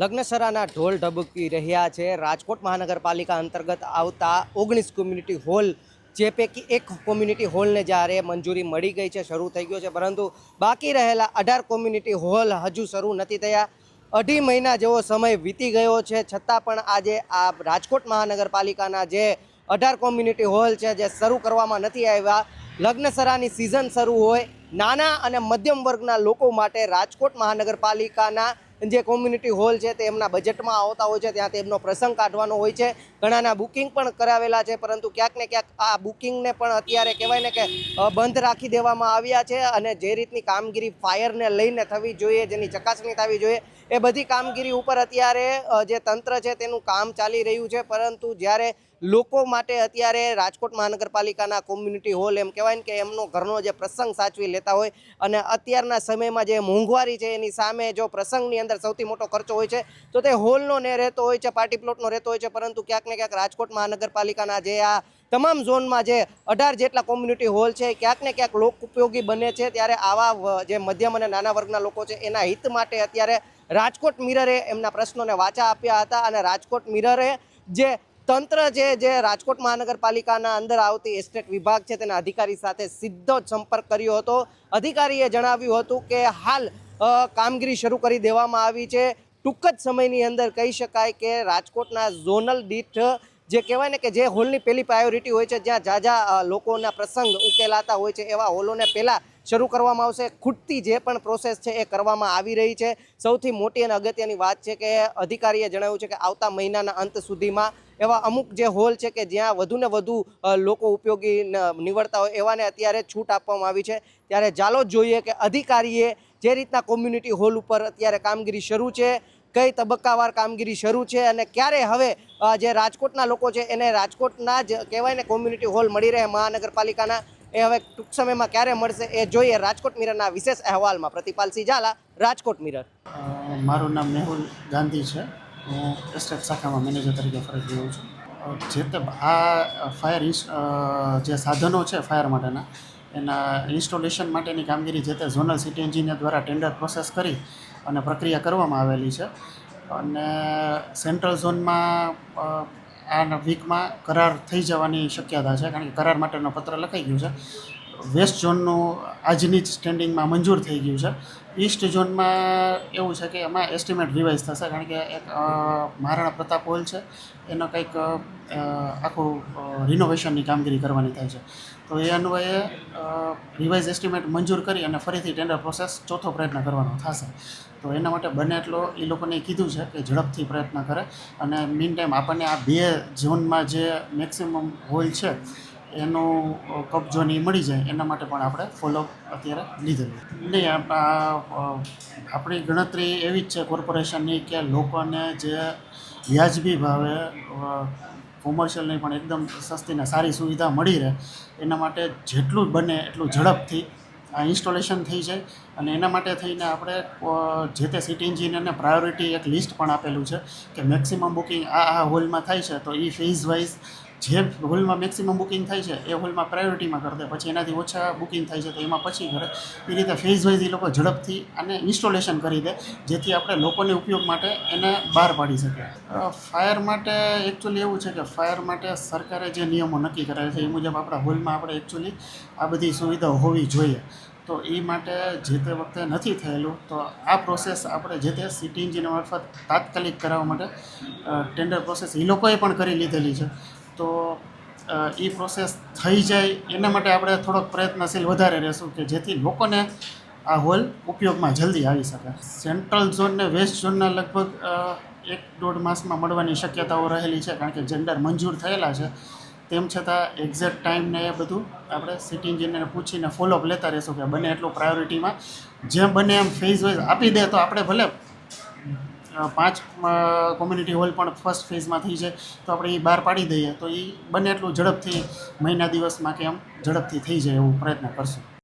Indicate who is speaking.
Speaker 1: લગ્નસરાના ઢોલ ઢબકી રહ્યા છે. રાજકોટ મહાનગરપાલિકા અંતર્ગત આવતા ઓગણીસ કોમ્યુનિટી હોલ જે પૈકી એક કોમ્યુનિટી હોલને જ્યારે મંજૂરી મળી ગઈ છે, શરૂ થઈ ગયો છે. પરંતુ બાકી રહેલા અઢાર કોમ્યુનિટી હોલ હજુ શરૂ નથી થયા. અઢી મહિના જેવો સમય વીતી ગયો છે. છતાં પણ આજે આ રાજકોટ મહાનગરપાલિકાના જે અઢાર કોમ્યુનિટી હોલ છે, જે શરૂ કરવામાં નથી આવ્યા, લગ્નસરાની સિઝન શરૂ હોય, નાના અને મધ્યમ વર્ગના લોકો માટે રાજકોટ મહાનગરપાલિકાના જે કોમ્યુનિટી હોલ છે તે એમના બજેટમાં આવતા હોય છે, ત્યાં તેમનો પ્રસંગ કાઢવાનો હોય છે. ઘણાના બુકિંગ પણ કરાવેલા છે, પરંતુ ક્યાંક ને ક્યાંક આ બુકિંગને પણ અત્યારે કહેવાય ને કે બંધ રાખી દેવામાં આવ્યા છે અને જે રીતની કામગીરી ફાયરને લઈને થવી જોઈએ, જેની ચકાસણી થવી જોઈએ એ બધી કામગીરી ઉપર અત્યારે જે તંત્ર છે તેનું કામ ચાલી રહ્યું છે. પરંતુ જ્યારે લોકો માટે અત્યારે રાજકોટ મહાનગરપાલિકાના કોમ્યુનિટી હોલ એમ કહેવાય ને કે એમનો ઘરનો જે પ્રસંગ સાચવી લેતા હોય અને અત્યારના સમયમાં જે મોંઘવારી છે એની સામે જો પ્રસંગની અંદર સૌથી મોટો ખર્ચો હોય છે, તો તે હોલનો ને રહેતો હોય છે પાર્ટી પ્લોટનો રહેતો હોય છે. પરંતુ ક્યાંક ને ક્યાંક રાજકોટ મહાનગરપાલિકાના જે આ તમામ ઝોનમાં જે અઢાર જેટલા કોમ્યુનિટી હોલ છે, ક્યાંક ને ક્યાંક લોક ઉપયોગી બને છે, ત્યારે આવા જે મધ્યમ અને નાના વર્ગના લોકો છે, એના હિત માટે અત્યારે રાજકોટ મિરરે એમના પ્રશ્નોને વાચા આપ્યા હતા અને રાજકોટ મિરરે જે તંત્ર જે જે રાજકોટ મહાનગરપાલિકાના અંદર આવતી એસ્ટેટ વિભાગ છે, તેના અધિકારી સાથે સીધો જ સંપર્ક કર્યો હતો. અધિકારીએ જણાવ્યું હતું કે હાલ કામગીરી શરૂ કરી દેવામાં આવી છે. ટૂંક જ સમયની અંદર કહી શકાય કે રાજકોટના ઝોનલ દીઠ જે કહેવાય ને કે જે હોલની પહેલી પ્રાયોરિટી હોય છે, જ્યાં ઝાઝા લોકોના પ્રસંગ ઉકેલાતા હોય છે, એવા હોલોને પહેલાં શરૂ કરવામાં આવશે. ખૂટતી જે પણ પ્રોસેસ છે એ કરવામાં આવી રહી છે. સૌથી મોટી અને અગત્યની વાત છે કે અધિકારીએ જણાવ્યું છે કે આવતા મહિનાના અંત સુધીમાં એવા અમુક જે હોલ છે કે જ્યાં વધુને વધુ લોકો ઉપયોગી નીવડતા હોય એવાને અત્યારે છૂટ આપવામાં આવી છે. ત્યારે ચાલો જોઈએ કે અધિકારીએ જે રીતના કોમ્યુનિટી હોલ ઉપર અત્યારે કામગીરી શરૂ છે કઈ તબક્કાવાર કામગીરી શરૂ છે અને ક્યારે હવે જે રાજકોટના લોકો છે એને રાજકોટના જ કહેવાય ને કોમ્યુનિટી હોલ મળી રહે મહાનગરપાલિકાના, એ હવે ટૂંક સમયમાં ક્યારે મળશે એ જોઈએ રાજકોટ મિરરના વિશેષ અહેવાલમાં. પ્રતિપાલસિંહ ઝાલા, રાજકોટ મિરર.
Speaker 2: મારું નામ મેહુલ ગાંધી છે. હું એસ્ટેટ શાખામાં મેનેજર તરીકે ફરજ જોઉં છું. જે આ ફાયર જે સાધનો છે ફાયર માટેના એના ઇન્સ્ટોલેશન માટેની કામગીરી જે તે ઝોનલ સિટી એન્જિનિયર દ્વારા ટેન્ડર પ્રોસેસ કરી અને પ્રક્રિયા કરવામાં આવેલી છે. અને સેન્ટ્રલ ઝોનમાં આ વીકમાં કરાર થઈ જવાની શક્યતા છે, કારણ કે કરાર માટેનો પત્ર લખાઈ ગયું છે. વેસ્ટ ઝોનનું આજની જ સ્ટેન્ડિંગમાં મંજૂર થઈ ગયું છે. ઈસ્ટ ઝોનમાં એવું છે કે એમાં એસ્ટિમેટ રિવાઇઝ થશે કારણ કે એક મહારાણા પ્રતાપ હોલ છે. એનો કંઈક આખું રિનોવેશનની કામગીરી કરવાની થાય છે. તો એ અન્વયે રિવાઇઝ એસ્ટિમેટ મંજૂર કરી અને ફરીથી ટેન્ડર પ્રોસેસ ચોથો પ્રયત્ન કરવાનો થશે. તો એના માટે બને એટલો એ લોકોને કીધું છે કે ઝડપથી પ્રયત્ન કરે. અને મીન ટાઈમ આપણને આ બે ઝોનમાં જે મેક્સિમમ હોલ છે એનો કબજો નહીં મળી જાય, એના માટે પણ આપણે ફોલોઅપ અત્યારે લીધેલું નહીં આપણી ગણતરી એવી જ છે કોર્પોરેશનની કે લોકોને જે વ્યાજબી ભાવે કોમર્શિયલ નહીં, પણ એકદમ સસ્તી ને સારી સુવિધા મળી રહે, એના માટે જેટલું બને એટલું ઝડપથી આ ઇન્સ્ટોલેશન થઈ જાય. અને એના માટે થઈને આપણે જે તે સિટી એન્જિનિયરને પ્રાયોરિટી એક લિસ્ટ પણ આપેલું છે કે મેક્સિમમ બુકિંગ આ આ હોલમાં થાય છે, તો એ ફેઝ વાઇઝ જે હોલમાં મેક્સિમમ બુકિંગ થાય છે, એ હોલમાં પ્રાયોરિટીમાં કરી દે. પછી એનાથી ઓછા બુકિંગ થાય છે, તો એમાં પછી કરે એ રીતે ફેઝ વાઇઝ એ લોકો ઝડપથી અને ઇન્સ્ટોલેશન કરી દે, જેથી આપણે લોકોને ઉપયોગ માટે એને બહાર પાડી શકીએ ફાયર માટે એકચ્યુઅલી એવું છે કે ફાયર માટે સરકારે જે નિયમો નક્કી કરેલા છે, એ મુજબ આપણા હોલમાં આપણે એકચ્યુઅલી આ બધી સુવિધાઓ હોવી જોઈએ. તો એ માટે જે તે વખતે નથી થયેલું, તો આ પ્રોસેસ આપણે જે તે સિટી એન્જિનિયર મારફત તાત્કાલિક કરાવવા માટે ટેન્ડર પ્રોસેસ એ લોકોએ પણ કરી લીધેલી છે. તો એ પ્રોસેસ થઈ જાય. એના માટે આપણે થોડોક પ્રયત્નશીલ વધારે રહેશું કે જેથી લોકોને આ હોલ ઉપયોગમાં જલ્દી આવી શકે. સેન્ટ્રલ ઝોન ને વેસ્ટ ઝોનના લગભગ એક દોઢ માસમાં મળવાની શક્યતાઓ રહેલી છે કારણ કે જેન્ડર મંજૂર થયેલા છે. તેમ છતાં એક્ઝેક્ટ ટાઈમ ને એ બધું આપણે સિટી એન્જિનિયરને પૂછીને ફોલોઅપ લેતા રહેશું કે બને એટલું પ્રાયોરિટીમાં જેમ બને એમ ફેઝ વાઇઝ આપી દે તો આપણે ભલે પાંચ કોમ્યુનિટી હોલ પણ ફર્સ્ટ ફેઝમાં થઈ જાય તો આપણે એ બહાર પાડી દઈએ તો એ બને એટલું ઝડપથી મહિના દિવસમાં કે આમ ઝડપથી થઈ જાય એવું પ્રયત્ન કરશું.